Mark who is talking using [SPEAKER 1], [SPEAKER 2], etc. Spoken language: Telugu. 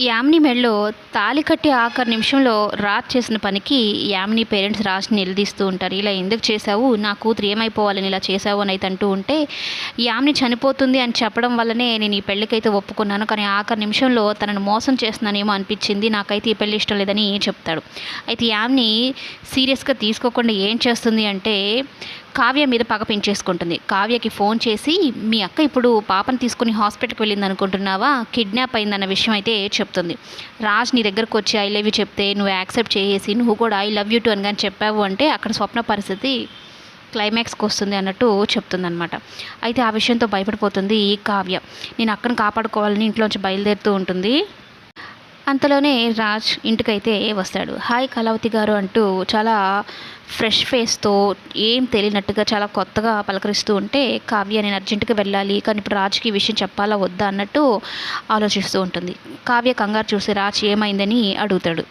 [SPEAKER 1] యామ్ని మెడలో తాలి కట్టి ఆఖరి నిమిషంలో రాజ్ చేసిన పనికి యామ్ని పేరెంట్స్ రాజ్ని నిలదీస్తూ ఉంటారు. ఇలా ఎందుకు చేశావు? నా కూతురు ఏమైపోవాలని ఇలా చేశావు? అని అయితే అంటూ ఉంటే యామ్ని చనిపోతుంది అని చెప్పడం వల్లనే నేను ఈ పెళ్ళికైతే ఒప్పుకున్నాను కానీ ఆఖరి నిమిషంలో తనను మోసం చేస్తున్నానేమో అనిపించింది. నాకైతే ఈ పెళ్ళి ఇష్టం లేదని చెప్తాడు. అయితే యామ్ని సీరియస్గా తీసుకోకుండా ఏం చేస్తుంది అంటే కావ్య మీద పగ పెంచేసుకుంటుంది. కావ్యకి ఫోన్ చేసి మీ అక్క ఇప్పుడు పాపను తీసుకుని హాస్పిటల్కి వెళ్ళింది అనుకుంటున్నావా? కిడ్నాప్ అయిందన్న విషయం అయితే చెప్తుంది. రాజ్ నీ దగ్గరకు వచ్చి ఐ లవ్ యూ చెప్తే నువ్వు యాక్సెప్ట్ చేసి నువ్వు కూడా ఐ లవ్ యూ టు అని కానీ చెప్పావు అంటే అక్కడ స్వప్న పరిస్థితి క్లైమాక్స్కి వస్తుంది అన్నట్టు చెప్తుందనమాట అయితే ఆ విషయంతో భయపడిపోతుంది ఈ కావ్య. నేను అక్కను కాపాడుకోవాలని ఇంట్లోంచి బయలుదేరుతూ ఉంటుంది. అంతలోనే రాజ్ ఇంటికైతే వస్తాడు. హాయ్ కళావతి గారు అంటూ చాలా ఫ్రెష్ ఫేస్తో ఏం తెలియనట్టుగా చాలా కొత్తగా పలకరిస్తూ ఉంటే కావ్య నేను అర్జెంటుగా వెళ్ళాలి కానీ ఇప్పుడు రాజ్కి ఈ విషయం చెప్పాలా వద్దా అన్నట్టు ఆలోచిస్తూ ఉంటుంది. కావ్య కంగారు చూసి రాజ్ ఏమైందని అడుగుతాడు.